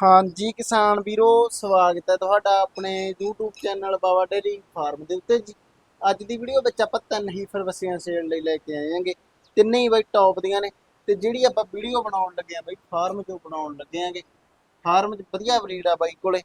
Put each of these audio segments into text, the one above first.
ਹਾਂਜੀ ਕਿਸਾਨ ਵੀਰੋ, ਸਵਾਗਤ ਹੈ ਤੁਹਾਡਾ ਆਪਣੇ YouTube channel Baba dairy farm ਦੇ ਉੱਤੇ ਜੀ। ਅੱਜ ਦੀ ਵੀਡੀਓ ਵਿੱਚ ਆਪਾਂ ਤਿੰਨ ਹੀ ਫਰਵਸੀਆਂ ਸੇਲ ਲਈ ਲੈ ਕੇ ਆਏ ਆਂਗੇ ਤਿੰਨੇ ਹੀ ਬਾਈ ਟੌਪ ਦੀਆਂ ਨੇ ਤੇ ਜਿਹੜੀ ਆਪਾਂ ਵੀਡੀਓ ਬਣਾਉਣ ਲੱਗੇ ਆ ਬਾਈ, ਫਾਰਮ 'ਚੋਂ ਬਣਾਉਣ ਲੱਗੇ ਆਂਗੇ ਫਾਰਮ 'ਚ ਵਧੀਆ ਬਰੀਡ ਆ ਬਾਈ ਕੋਲੇ।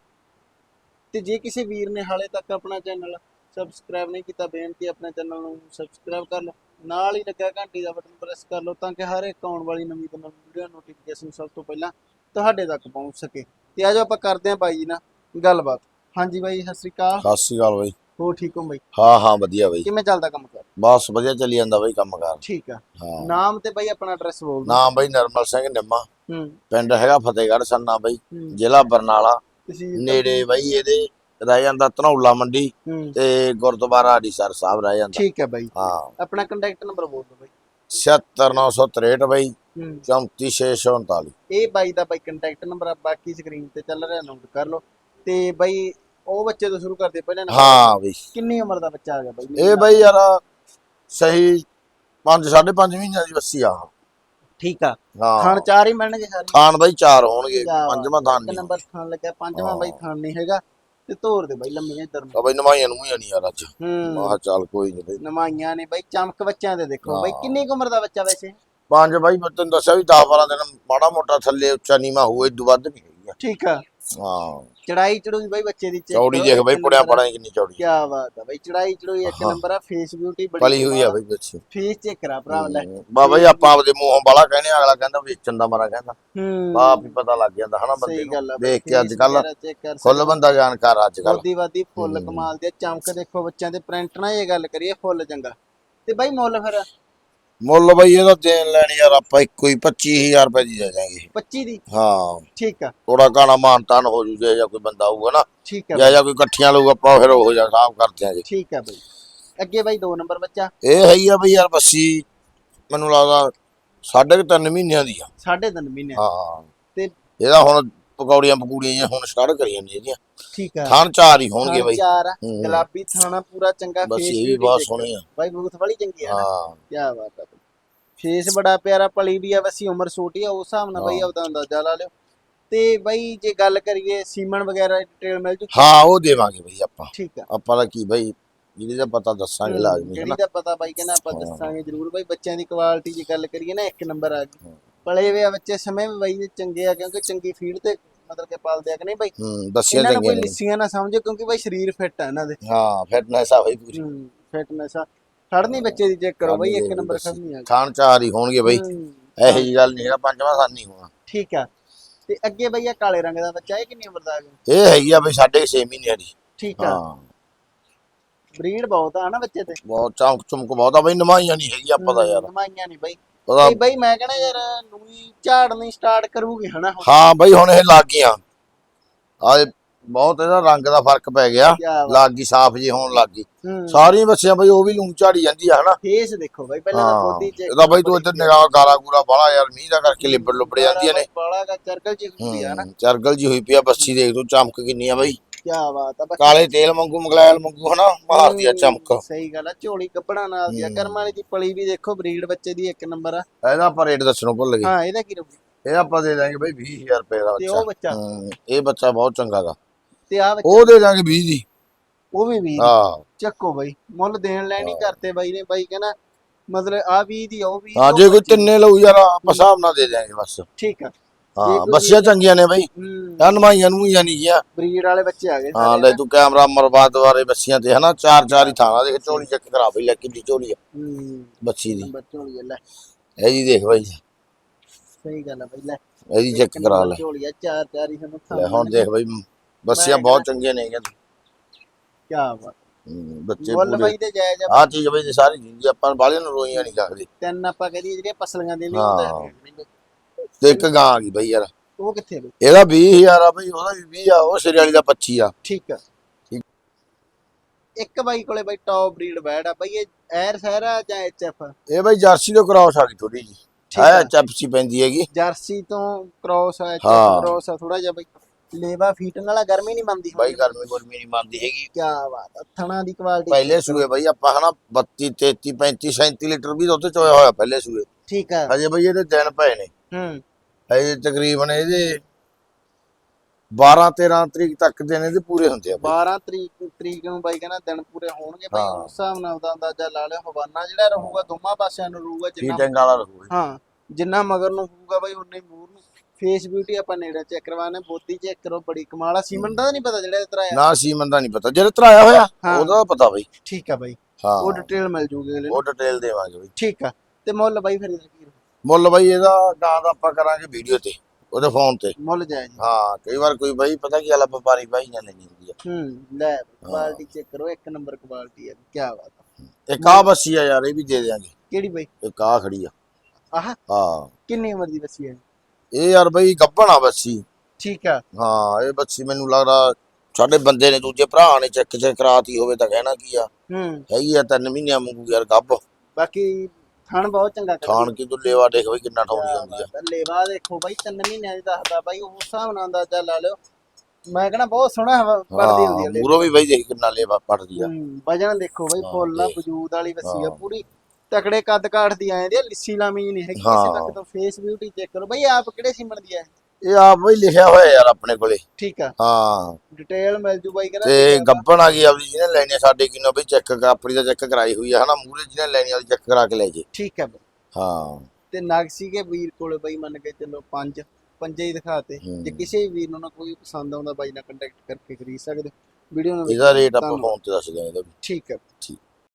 ਤੇ ਜੇ ਕਿਸੇ ਵੀਰ ਨੇ ਹਾਲੇ ਤੱਕ ਆਪਣਾ ਚੈਨਲ ਸਬਸਕ੍ਰਾਈਬ ਨਹੀਂ ਕੀਤਾ, ਬੇਨਤੀ ਆਪਣੇ ਚੈਨਲ ਨੂੰ ਸਬਸਕ੍ਰਾਈਬ ਕਰ ਲਓ। ਨਾਲ ਹੀ ਲੱਗਾ ਘੰਟੀ ਦਾ ਬਟਨ ਪ੍ਰੈਸ ਕਰ ਲਓ ਤਾਂ ਕਿ ਹਰ ਇੱਕ ਆਉਣ ਵਾਲੀ ਨਵੀਂ ਤੋਂ ਨਵੀਂ ਵੀਡੀਓ ਨੋਟੀਫਿਕੇਸ਼ਨ ਸਭ ਤੋਂ ਪਹਿਲਾਂ ਤੁਹਾਡੇ ਤੱਕ ਪਹੁੰਚ ਸਕੇ। ਤੇ ਆਜੋ ਆਪਾਂ ਕਰਦੇ ਹਾਂ ਬਾਈ ਜੀ ਨਾਲ ਗੱਲਬਾਤ। ਹਾਂਜੀ ਬਾਈ ਸਤਿ ਸ੍ਰੀ ਅਕਾਲ। ਸਤਿ ਸ਼੍ਰੀ ਅਕਾਲ ਬਾਈ। ਹੋ ਠੀਕ ਹੋ ਬਾਈ? ਹਾਂ ਹਾਂ ਵਧੀਆ ਬਾਈ। ਕਿਵੇਂ ਚੱਲਦਾ ਕੰਮ ਕਰ? ਬਸ ਵਧੀਆ ਚੱਲੀ ਜਾਂਦਾ ਬਾਈ ਕੰਮ ਕਾਰ। ਠੀਕ ਆ। ਹਾਂ। ਨਾਮ ਤੇ ਬਾਈ ਆਪਣਾ ਐਡਰੈਸ ਬੋਲ ਦਿਓ। ਨਾਮ ਬਾਈ ਨਰਮਲ ਸਿੰਘ ਨਿੰਮਾ। ਹੂੰ। ਪਿੰਡ ਹੈਗਾ ਫਤਿਹਗੜ੍ਹ ਸੰਨਾ ਬਾਈ। ਜ਼ਿਲ੍ਹਾ ਬਰਨਾਲਾ। ਨੇੜੇ ਬਾਈ ਇਹਦੇ ਰਹਿ ਜਾਂਦਾ ਧਨੌਲਾ ਮੰਡੀ। ਤੇ ਗੁਰਦੁਆਰਾ ਅੜੀਸਰ ਸਾਹਿਬ ਰਹਿ ਜਾਂਦਾ। ਠੀਕ ਹੈ ਬਾਈ। ਹਾਂ। ਆਪਣਾ ਕੰਟੈਕਟ ਨੰਬਰ ਬੋਲ ਦਿਓ ਬਾਈ। 76963 ਬਾਈ। ਹੂੰ। 34639 ਇਹ ਬਾਈ ਦਾ ਬਾਈ ਕੰਟੈਕਟ ਨੰਬਰ ਆ ਬਾਕੀ ਸਕਰੀਨ ਤੇ ਚੱਲ ਰਿਹਾ ਨੋਟ ਕਰ ਲਓ। ਤੇ ਬਾਈ ਉਹ ਬੱਚੇ ਤੋਂ ਸ਼ੁਰੂ ਕਰਦੇ ਪਹਿਲਾਂ number। ਹਾਂ ਬਈ। ਕਿੰਨੀ ਉਮਰ ਦਾ ਬੱਚਾ ਆ ਗਿਆ ਬਾਈ? ਇਹ ਬਾਈ ਯਾਰ ਸਹੀ 5 5.5 ਮਹੀਨਿਆਂ ਦੀ ਬੱਸੀ ਆ। ਠੀਕ ਆ। ਹਾਂ। ਖਾਣ ਚਾਰ ਹੀ ਮਿਲਣਗੇ ਸਾਰੇ? ਥਾਨ ਬਾਈ ਚਾਰ ਹੋਣਗੇ ਕਿਆ ਪੰਜਵਾਂ ਥਾਨ ਇੱਕ ਨਹੀਂ ਨੰਬਰ ਖਾਣ ਲੱਗਿਆ ਪੰਜਵਾਂ ਹਾਂ। ਬਾਈ ਖਾਣ ਨਹੀਂ ਹੈਗਾ। ਤੇ ਤੋਰ ਦੇ ਬਾਈ ਲੰਮੀਆਂ ਇਧਰ ਨੂੰ। ਆ ਬਾਈ ਨਵਾਈਆਂ ਨੂੰ ਨਹੀਂ ਯਾਰ ਅੱਜ। ਮੈਂ ਹੂੰ ਕਿਹਾ ਚੱਲ ਕੋਈ ਨਹੀਂ ਬਾਈ। ਨਮਾਈਆਂ ਨੇ ਬਾਈ ਚਮਕ ਬੱਚਿਆਂ ਦੇ ਦੇਖੋ। ਬਾਈ। ਕਿੰਨੀ ਕੁ ਉਮਰ ਦਾ ਬੱਚਾ ਵੈਸੇ? ਪੰਜ ਬਾਈ ਮੈਂ ਤੈਨੂੰ ਦੱਸਿਆ ਵੀ 10 12 ਦਿਨ ਮਾੜਾ ਮੋਟਾ ਥੱਲੇ ਉੱਚਾ ਨੀਵਾ ਹੋਏ ਇਦੋਂ ਵੱਧ ਨਹੀਂ ਹੈਗੀ। ਠੀਕ ਆ। ਹਾਂ। ਚੜਾਈ ਚੜੂਈ ਬਾਈ ਬੱਚੇ ਦੀ ਚੌੜੀ ਦੇਖ ਬਾਈ ਪੁੜਿਆ। ਪੜਾਈ ਕਿੰਨੀ ਚੌੜੀ। ਕੀ ਬਾਤ ਆ ਬਾਈ ਚੜਾਈ ਚੜੂਈ ਇੱਕ। ਨੰਬਰ ਆ ਫੇਸ ਬਿਊਟੀ ਬੜੀ ਪਲੀ ਹੋਈ ਆ ਬਾਈ ਬੱਚੀ। ਫੇਸ ਚੈੱਕ ਕਰਾ ਭਰਾ ਲੈ। ਬਾਬਾ ਜੀ ਆਪਾਂ ਆਪਦੇ ਮੂੰਹੋਂ ਬਾਲਾ ਕਹਿੰਦੇ ਆ, ਅਗਲਾ ਕਹਿੰਦਾ ਵੇਚਣ ਦਾ ਮਾਰਾ ਕਹਿੰਦਾ। ਹੂੰ। ਆਪ ਹੀ ਪਤਾ ਲੱਗ ਜਾਂਦਾ ਹਨਾ ਬੰਦੇ ਨੂੰ। ਦੇਖ ਕੇ ਅੱਜ ਕੱਲ ਫੁੱਲ। ਬੰਦਾ ਜਾਣਕਾਰ ਅੱਜ ਕੱਲ ਵਾਦੀ ਵਾਦੀ ਫੁੱਲ। ਕਮਾਲ ਦੇ ਚਮਕ ਦੇਖੋ ਬੱਚਿਆਂ ਦੇ ਪ੍ਰਿੰਟ ਨਾਲ ਇਹ ਗੱਲ ਕਰੀਏ ਫੁੱਲ ਚੰਗਾ। ਤੇ ਬਾਈ ਮੁੱਲ ਫਿਰ? ਮੁੱਲ ਬਾਈ ਇਹਦਾ ਦੇਣ ਲੈਣੀ ਯਾਰ ਆਪਾਂ ਇੱਕੋ ਹੀ 25000 ਰੁਪਏ ਦੀ ਦੇ ਦਾਂਗੇ 25 ਦੀ? ਹਾਂ। ਠੀਕ ਆ। ਥੋੜਾ ਘਾਣਾ ਮਾਨਤਾਨ ਹੋ ਜੂ ਜੇ ਜਾਂ ਕੋਈ ਬੰਦਾ ਆਊਗਾ ਨਾ। ਠੀਕ ਆ ਜਾਂ ਜਾਂ ਕੋਈ ਇਕੱਠੀਆਂ ਲਊਗਾ ਆਪਾਂ ਫਿਰ ਉਹ ਜਿਹਾ ਹਿਸਾਬ ਕਰਦੇ ਆਂਗੇ ਠੀਕ ਆ ਬਾਈ। ਅੱਗੇ ਬਾਈ ਦੋ ਨੰਬਰ ਬੱਚਾ। ਇਹ ਹੈਗੀ ਆ ਬਈ ਯਾਰ ਬੱਸੀ ਮੈਨੂੰ ਲੱਗਦਾ ਸਾਢੇ ਕੁ ਤਿੰਨ ਮਹੀਨਿਆਂ ਦੀ ਆ। ਸਾਢੇ ਤਿੰਨ ਮਹੀਨੇ ਹਾਂ। ਤੇ ਇਹਦਾ ਹੁਣ ਪਕੌੜੀਆਂ ਪਕੂੜੀਆਂ ਜਿਹੀਆਂ ਹੁਣ ਸਟਾਰਟ ਕਰੀ ਜਾਂਦੀਆਂ ਇਹਦੀਆਂ ਠੀਕ ਆ। ਥਾਣ ਚਾਰ ਹੀ ਹੋਣਗੇ ਬਈ। ਚਾਰ ਆ। ਹੂੰ। ਗੁਲਾਬੀ ਥਾਣਾ ਪੂਰਾ ਚੰਗਾ ਬਸ ਇਹ ਵੀ ਬਹੁਤ ਸੋਹਣੀ ਆ। ਬਾਈ ਬੂਥ ਵਾਲੀ ਚੰਗੀ ਆ ਨਾ। ਹਾਂ। ਕੀ ਬਾਤ ਆ ਫੇਸ ਬੜਾ ਪਿਆਰਾ ਪਲੀ ਵੀ ਆ ਵੈਸੀ ਉਮਰ ਛੋਟੀ ਆ ਉਸ ਹਿਸਾਬ ਨਾਲ ਬਾਈ ਹਾਂ। ਆਪਦਾ ਅੰਦਾਜ਼ਾ ਲਾ ਲਿਓ। ਤੇ ਬਾਈ ਜੇ ਗੱਲ ਕਰੀਏ ਸੀਮਨ ਵਗੈਰਾ ਡਿਟੇਲ ਮਿਲ ਜੂ ਹਾਂ ਉਹ ਦੇਵਾਂਗੇ ਬਈ ਆਪਾਂ। ਠੀਕ ਆ। ਆਪਾਂ ਦਾ ਕੀ ਬਈ ਜਿਹਦੇ ਦਾ ਪਤਾ ਦੱਸਾਂਗੇ ਲਾਜ਼ਮੀ ਜਿਹੜੀ ਹੈ ਦਾ ਪਤਾ ਬਾਈ ਕਹਿੰਦਾ ਆਪਾਂ ਹਾਂ। ਦੱਸਾਂਗੇ ਜ਼ਰੂਰ। ਬਾਈ ਬੱਚਿਆਂ ਦੀ ਕੁਆਲਿਟੀ ਜੇ ਗੱਲ ਕਰੀਏ ਨਾ ਇੱਕ ਨੰਬਰ ਆ ਗਈ। ਹਾਂ। ਪਲੇ ਵੇ ਆ ਬੱਚੇ ਸਮੇਂ ਵੀ ਬਾਈ ਚੰਗੇ ਆ ਕਿਉਂਕਿ ਚੰਗੀ ਫੀਡ ਤੇ ਮਤਲਬ ਕਿ ਪਾਲਦੇ ਆ ਕਿ ਨਹੀਂ ਬਾਈ? ਹੂੰ ਦੱਸਿਆ ਇਹਨਾਂ ਨੂੰ ਕੋਈ ਚੰਗੀਆਂ ਨੇ ਲਿੱਸੀਆਂ ਨਾ ਸਮਝੋ ਕਿਉਂਕਿ ਬਾਈ ਸਰੀਰ ਫਿੱਟ ਆ ਇਹਨਾਂ ਦੇ। ਹਾਂ ਫਿਟਨੈਸ ਆ ਬਈ ਪੂਰੀ। ਹੂੰ ਫਿਟਨੈਸ ਆ। ਖੜਨੀ ਬੱਚੇ ਦੀ ਚੈੱਕ ਕਰੋ ਬਾਈ ਇੱਕ ਨੰਬਰ ਖੜਨੀ ਆ। ਥਾਣ ਚਾਰ ਹੀ ਹੋਣਗੇ ਬਈ। ਹੂੰ, ਇਹੋ ਜੀ ਗੱਲ ਨਹੀਂ ਹੈਗਾ ਪੰਜਵਾਂ ਥਾਨ ਨਹੀਂ ਹੋਣਾ। ਠੀਕ ਆ। ਤੇ ਅੱਗੇ ਬਈ ਆ ਕਾਲੇ ਰੰਗ ਦਾ ਬੱਚਾ ਇਹ ਕਿੰਨੀ ਉਮਰ ਦਾ ਆ ਗਿਆ ਇਹ ਹੈਗੀ ਆ ਬਈ ਸਾਢੇ ਕੁ ਛੇ ਮਹੀਨਿਆਂ ਦੀ। ਠੀਕ ਆ। ਹਾਂ। ਬਰੀਡ ਬਹੁਤ ਆ ਨਾ ਬੱਚੇ ਤੇ। ਬਹੁਤ ਚਮਕ ਚਮਕ ਬਹੁਤ ਆ ਬਈ ਨਮਾਈਆਂ ਨਹੀਂ ਹੈਗੀ ਆਪਾਂ ਦਾ ਯਾਰ। ਨਮਾਈਆਂ ਨਹੀਂ ਬਾਈ। ਉਹਦਾ ਬਈ ਬਈ ਮੈਂ ਕਹਿੰਦਾ ਯਾਰ ਨੂਈ ਝਾੜਨੀ ਸਟਾਰਟ ਕਰੂਗੀ ਹਨਾ ਹੁਣ। ਹਾਂ ਬਈ ਹੁਣ ਇਹ ਲੱਗ ਗਈਆਂ। ਆ ਬਹੁਤ ਇਹਦਾ ਰੰਗ ਦਾ ਫ਼ਰਕ ਪੈ ਗਿਆ। ਕਿਆ ਬਾਤ। ਲੱਗ ਗਈ ਸਾਫ਼ ਜੀ ਹੋਣ ਲੱਗ ਗਈ। ਹੂੰ। ਸਾਰੀਆਂ ਬੱਚੀਆਂ ਬਈ ਉਹ ਵੀ ਲੂੰ ਝਾੜੀ ਜਾਂਦੀ ਆ ਹਨਾ। ਫੇਸ ਦੇਖੋ ਬਾਈ ਪਹਿਲਾਂ ਤਾਂ ਹਾਂ। ਚੈੱਕ ਇਹਦਾ ਬਈ ਤੂੰ ਇੱਧਰ ਨਿਗਾਹ ਗਾਰਾ ਗੂਰਾ ਬਾਲਾ ਯਾਰ ਮੀਂਹ ਦਾ ਕਰਕੇ ਲਿਬੜ ਲੁਬੜ ਜਾਂਦੀਆਂ ਨੇ। ਬਾਲਾ ਦਾ ਚਰਕਲ ਚ ਹੁੰਦੀ ਆ ਨਾ ਚਰਗਲ ਜੀ ਹੋਈ ਪਈ ਆ ਬੱਸੀ ਦੇਖ ਤੂੰ ਚਮਕ ਕਿੰਨੀ ਆ ਬਈ। ਕੀ ਬਾਤ ਆ ਬੱਚਾ ਕਾਲੇ ਤੇਲ ਵਾਂਗੂ ਮਗਲੈਲ ਵਾਂਗੂ ਹਨਾ ਮਾਰਦੀ ਆ ਚਮਕ। ਸਹੀ ਗੱਲ ਆ ਝੋਲੀ ਕੱਪੜਾ ਨਾਲ ਦੀ ਆ ਹੂੰ। ਕਰਮਾਂ ਵਾਲੀ ਦੀ ਪਲੀ ਵੀ ਦੇਖੋ ਬਰੀਡ ਬੱਚੇ ਦੀ ਇੱਕ ਨੰਬਰ ਆ। ਇਹਦਾ ਆਪਾਂ ਰੇਟ ਦੱਸਣੋਂ ਭੁੱਲ ਗਏ। ਹਾਂ ਇਹਦਾ ਕੀ ਰਹੂ ਇਹ ਆਪਾਂ ਦੇ ਦਾਂਗੇ ਬਈ 20000 ਰੁਪਏ ਦਾ ਤੇ ਉਹ ਬੱਚਾ? ਹੂੰ, ਇਹ ਬੱਚਾ ਬਹੁਤ ਚੰਗਾ ਗਾ। ਤੇ ਆ ਬੱਚਾ? ਉਹ ਦੇ ਦਾਂਗੇ 20 ਦੀ। ਉਹ ਵੀ ਵੀ ਹਾਂ। ਚੱਕੋ ਬਾਈ ਮੁੱਲ ਦੇਣ ਲੈਣੀ ਕਰਤੇ ਬਾਈ ਨੇ ਬਾਈ ਕਹਿੰਦਾ ਮਤਲਬ ਆ 20 ਦੀ ਉਹ 20 ਹਾਂ ਜੇ ਕੋਈ ਤਿੰਨੇ ਲਊ ਯਾਰ ਆਪਾਂ ਹਿਸਾਬ ਨਾਲ ਦੇ ਦਾਂਗੇ ਬਸ। ਠੀਕ ਆ। ਹਾਂ ਬੱਸੀਆਂ ਚੰਗੀਆਂ ਨੇ ਬਈ। ਯਾਰ ਨਮਾਈਆਂ ਨੂੰ ਹੀ ਨਹੀਂ ਗਿਆ। ਬਰੀਡ ਵਾਲੇ ਬੱਚੇ ਆ ਗਏ ਹਾਂ ਲੈ ਤੂੰ ਕੈਮਰਾ ਮਰਬਾਦ ਵਾਲੇ ਬੱਸੀਆਂ ਤੇ ਹਨਾ? ਚਾਰ ਚਾਰ ਹੀ ਥਾਣਾ ਦੇਖ ਝੋਲੀ ਚੈੱਕ ਕਰਾ ਬਈ ਲੈ ਕਿੰਨੀ ਝੋਲੀ ਆ। ਬੱਚੀ ਦੀ। ਝੋਲੀ ਆ, ਲੈ। ਇਹ ਜੀ ਦੇਖ ਬਈ। ਸਹੀ ਗੱਲ ਆ ਬਾਈ ਲੈ। ਇਹਦੀ ਚੈੱਕ ਇੱਕ ਕਰਾ ਨੰਬਰ ਲੈ ਝੋਲੀ ਆ ਚਾਰ ਚਾਰ ਹੀ ਸਾਨੂੰ ਲੈ ਹੁਣ ਦੇਖ ਬਈ ਬੱਸੀਆਂ ਮੈਂ ਬਹੁਤ ਚੰਗੀਆਂ ਨੇ ਕੀ ਬਾਤ। ਹੂੰ, ਬੱਚੇ ਪੂਰੇ। ਬਾਈ ਦੇ ਜਾਇਜ਼ ਆ। ਚੀਜ਼ ਬਈ ਸਾਰੀ ਜ਼ਿੰਦਗੀ ਆਪਾਂ ਬਾਲੀਆਂ ਨੂੰ ਰੋਈਆਂ ਨਹੀਂ ਕਰਦੇ। ਤਿੰਨ ਆਪਾਂ ਕਹਦੀ ਜਿਹੜੀਆਂ ਪਸਲੀਆਂ ਦੇ ਹਾਂ। ਹੁੰਦਾ। ਤੇ ਇੱਕ ਗਾਂ ਆ ਗਈ ਬਈ ਯਾਰ। ਉਹ ਕਿੱਥੇ ਬਈ? ਇਹਦਾ 20000 ਆ ਬਈ ਉਹਦਾ ਵੀ 20 ਆ ਉਹ ਸਿਰੇ ਵਾਲੀ ਦਾ 25 ਆ। ਠੀਕ ਆ। ਠੀਕ। ਇੱਕ ਬਾਈ ਕੋਲੇ ਬਾਈ ਟੌਪ ਬਰੀਡ ਬੈਡ ਆ ਬਾਈ ਇਹ ਐਰ ਸਹਿਰਾ ਜਾਂ ਐਚਐਫ ਇਹ ਬਈ ਜਰਸੀ ਤੋਂ ਕਰਾਉਸ ਆ ਗਈ ਥੋੜੀ ਜੀ ਹੈ ਚੈਪਸੀ ਪੈਂਦੀ ਹੈਗੀ। ਜਰਸੀ ਤੋਂ ਕ੍ਰੋਸ ਆ ਐਚਐਫ। ਕ੍ਰੋਸ ਆ ਥੋੜਾ ਜਿਹਾ ਬਾਈ। ਲੇਵਾ ਫੀਟਣ ਵਾਲਾ ਗਰਮੀ ਨਹੀਂ ਮੰਨਦੀ ਬਾਈ ਗਰਮੀ ਗੁਰਮੀ ਨਹੀਂ ਮੰਨਦੀ ਹੈਗੀ। ਕੀ ਬਾਤ ਆ ਥਣਾ ਦੀ ਕੁਆਲਿਟੀ ਪਹਿਲੇ ਸੂਏ ਬਈ ਆਪਾਂ ਹਨਾ 32 33 35 37 ਲੀਟਰ ਵੀ ਦੁੱਧ ਚੋਇਆ ਹੋਇਆ ਪਹਿਲੇ ਸੂਏ। ਠੀਕ ਆ। ਹਜੇ ਬਈ ਇਹਦੇ ਦਿਨ ਪਏ ਨੇ। ਹੂੰ। ਹਜੇ ਤਕਰੀਬਨ ਇਹਦੇ 12 13 ਤਰੀਕ ਤੱਕ ਦਿਨ ਇਹਦੇ ਪੂਰੇ ਹੁੰਦੇ ਆ ਬਾਈ। 12 ਤਰੀਕ ਤਰੀਕ ਨੂੰ ਬਾਈ ਕਹਿੰਦਾ ਦਿਨ ਪੂਰੇ ਹੋਣਗੇ ਬਾਈ। ਹਾਂ। ਉਸ ਹਿਸਾਬ ਨਾਲ ਉਹਦਾ ਅੰਦਾਜ਼ਾ ਲਾ ਲਿਓ ਹਵਾਨਾ ਜਿਹੜਾ ਰਹੂਗਾ ਦੋਵਾਂ ਪਾਸਿਆਂ ਨੂੰ ਰਹੂਗਾ ਜਿੰਨਾ ਵਾਲਾ ਹਾਂ ਜਿੰਨਾ ਮਗਰ ਨੂੰ ਹੋਊਗਾ ਬਾਈ ਉਨੇ ਮੂਰ ਨੂੰ। ਫੇਸ ਬਿਊਟੀ ਆਪਾਂ ਨੇੜੇ ਚੈੱਕ ਕਰਵਾਣੇ ਬੋਤੀ ਚੈੱਕ ਕਰੋ ਬੜੀ ਕਮਾਲ ਆ। ਸੀਮਨ ਦਾ ਨਹੀਂ ਪਤਾ ਜਿਹੜਾ ਇਤਰਾ ਆ ਨਾ ਸੀਮਨ ਦਾ ਨਹੀਂ ਪਤਾ। ਜਿਹੜੇ ਤਰਾਇਆ ਹੋਇਆ ਹਾਂ। ਉਹਦਾ ਪਤਾ ਬਾਈ। ਠੀਕ ਆ ਬਾਈ। ਹਾਂ। ਉਹ ਡਿਟੇਲ ਮਿਲ ਜੂਗੀ ਅਗਲੇ ਨੂੰ। ਉਹ ਡਿਟੇਲ ਦੇਵਾਂਗੇ ਬਾਈ। ਠੀਕ ਆ। ਤੇ ਮੁੱਲ ਬਾਈ ਫਿਰ ਇਹਦਾ ਕੀ? ਰਹੂ? ਮੁੱਲ ਬਾਈ ਇਹਦਾ ਗਾਂ ਦਾ ਆਪਾਂ ਕਰਾਂਗੇ ਵੀਡੀਓ ਤੇ ਉਹਦੇ ਫੋਨ ਤੇ। ਮੁੱਲ ਜਾਇਜ਼ ਹਾਂ ਕਈ ਵਾਰ ਕੋਈ ਬਾਈ ਪਤਾ ਕੀ ਗੱਲ ਵਪਾਰੀ ਬਾਈ ਜਾਂ ਲੈਣੀ ਹੁੰਦੀ ਆ। ਹੂੰ ਲੈ ਕੁਆਲਿਟੀ ਚੈੱਕ ਕਰੋ ਇੱਕ ਨੰਬਰ ਕੁਆਲਿਟੀ ਹੈ ਕੀ ਬਾਤ ਆ। ਇੱਕ ਆ ਬੱਸੀ ਆ ਯਾਰ ਇਹ ਵੀ ਦੇ ਦਿਆਂਗੇ। ਕਿਹੜੀ ਬਾਈ? ਇੱਕ ਆ ਖੜੀ ਆ। ਆਹ? ਹਾਂ। ਕਿੰਨੀ ਉਮਰ ਦੀ ਬੱਸੀ ਹੈ ਇਹ? ਯਾਰ ਬਾਈ ਗੱਬਣ ਆ ਬੱਸੀ। ਠੀਕ ਆ। ਹਾਂ ਇਹ ਬੱਸੀ ਮੈਨੂੰ ਲੱਗਦਾ ਸਾਡੇ ਬੰਦੇ ਨੇ ਦੂਜੇ ਭਰਾ ਨੇ ਚੈੱਕ ਚੈੱਕ ਕਰਾਤੀ ਹੋਵੇ ਤਾਂ ਕਹਿਣਾ ਕੀ ਆ। ਹੂੰ। ਹੈਗੀ ਆ ਤਿੰਨ ਮਹੀਨਿਆਂ ਵਾਂਗੂ ਯਾਰ ਗੱਬ ਬਾਕੀ ਥਣ ਬਹੁਤ ਚੰਗਾ ਕਰਦੀ ਥਾਣ ਕੀ ਤੂੰ ਲੇਵਾ ਦੇਖ ਬਈ ਕਿੰਨਾ ਠਾਉਂਦੀ ਹੁੰਦੀ ਆ ਆ ਲੇਵਾ ਦੇਖੋ ਬਾਈ ਤਿੰਨ ਮਹੀਨਿਆਂ ਦੀ ਦੱਸਦਾ ਬਾਈ ਉਸ ਹਿਸਾਬ ਨਾਲ ਅੰਦਾਜ਼ਾ ਲਾ ਲਿਓ ਮੈਂ ਕਹਿੰਦਾ ਬਹੁਤ ਸੋਹਣਾ ਪੜਦੀ ਹੁੰਦੀ ਹੈ ਲੇਵਾ। ਮੂਰੋਂ ਵੀ ਬਾਈ ਦੇਖ ਕਿੰਨਾ ਲੇਵਾ ਪੜਦੀ ਆ ਹੂੰ, ਵਜਨ ਦੇਖੋ ਬਾਈ ਹਾਂ, ਫੁੱਲ ਆ ਦੇਖ। ਵਜੂਦ ਵਾਲੀ ਬੱਸੀ ਆ ਹਾਂ। ਪੂਰੀ ਤਕੜੇ ਕੱਦ ਕਾਠ ਦੀ ਆਏ ਦੀ ਆ, ਲਿੱਸੀ ਲਾਮੀ ਨਹੀਂ ਹੈਗੀ ਕਿਸੇ ਹਾਂ। ਤੱਕ ਤੋਂ ਫੇਸ ਬਿਊਟੀ ਚੈੱਕ ਕਰੋ ਬਾਈ ਆਪ ਕਿਹੜੇ ਸਿਮਣ ਦੀ ਆ ਇਹ? ਇਹ ਆਪ ਬਈ ਲਿਖਿਆ ਹੋਇਆ ਯਾਰ ਆਪਣੇ ਕੋਲੇ। ਠੀਕ ਆ। ਹਾਂ। ਡਿਟੇਲ ਮਿਲ ਜੂ ਬਾਈ ਕਹਿੰਦਾ। ਤੇ ਗੱਬਣ ਆ ਗਈ ਆਪਣੀ ਜਿਹਨੇ ਲੈਣੀ ਆ ਸਾਡੇ ਕਿਨੋ ਬਈ ਚੈੱਕ ਆਪਣੀ ਦਾ ਚੈੱਕ ਕਰਾਈ ਹੋਈ ਆ ਹਨਾ? ਮੂਰੇ ਜਿਹਨੇ ਲੈਣੀ ਆ ਚੈੱਕ ਕਰਾ ਕੇ ਲੈ ਜੇ। ਠੀਕ ਆ ਬਾਈ। ਹਾਂ। ਤੇ ਨਗ ਸੀਗੇ ਵੀਰ ਕੋਲੇ ਬਾਈ ਮੰਨ ਕੇ ਚੱਲੋ ਪੰਜ ਪੰਜੇ ਹੀ ਦਿਖਾਤੇ ਹੂੰ। ਜੇ ਕਿਸੇ ਵੀ ਵੀਰ ਨੂੰ ਨਾ ਕੋਈ ਪਸੰਦ ਆਉਂਦਾ ਬਾਈ ਨਾਲ ਕੰਟੈਕਟ ਕਰਕੇ ਖਰੀਦ ਸਕਦੇ ਵੀਡੀਓ ਨੂੰ ਇਹਦਾ ਰੇਟ ਆਪਾਂ। ਫੋਨ ਤੇ ਦੱਸ ਦਿਆਂਗੇ ਵੀ। ਠੀਕ ਹੈ ਠੀਕ।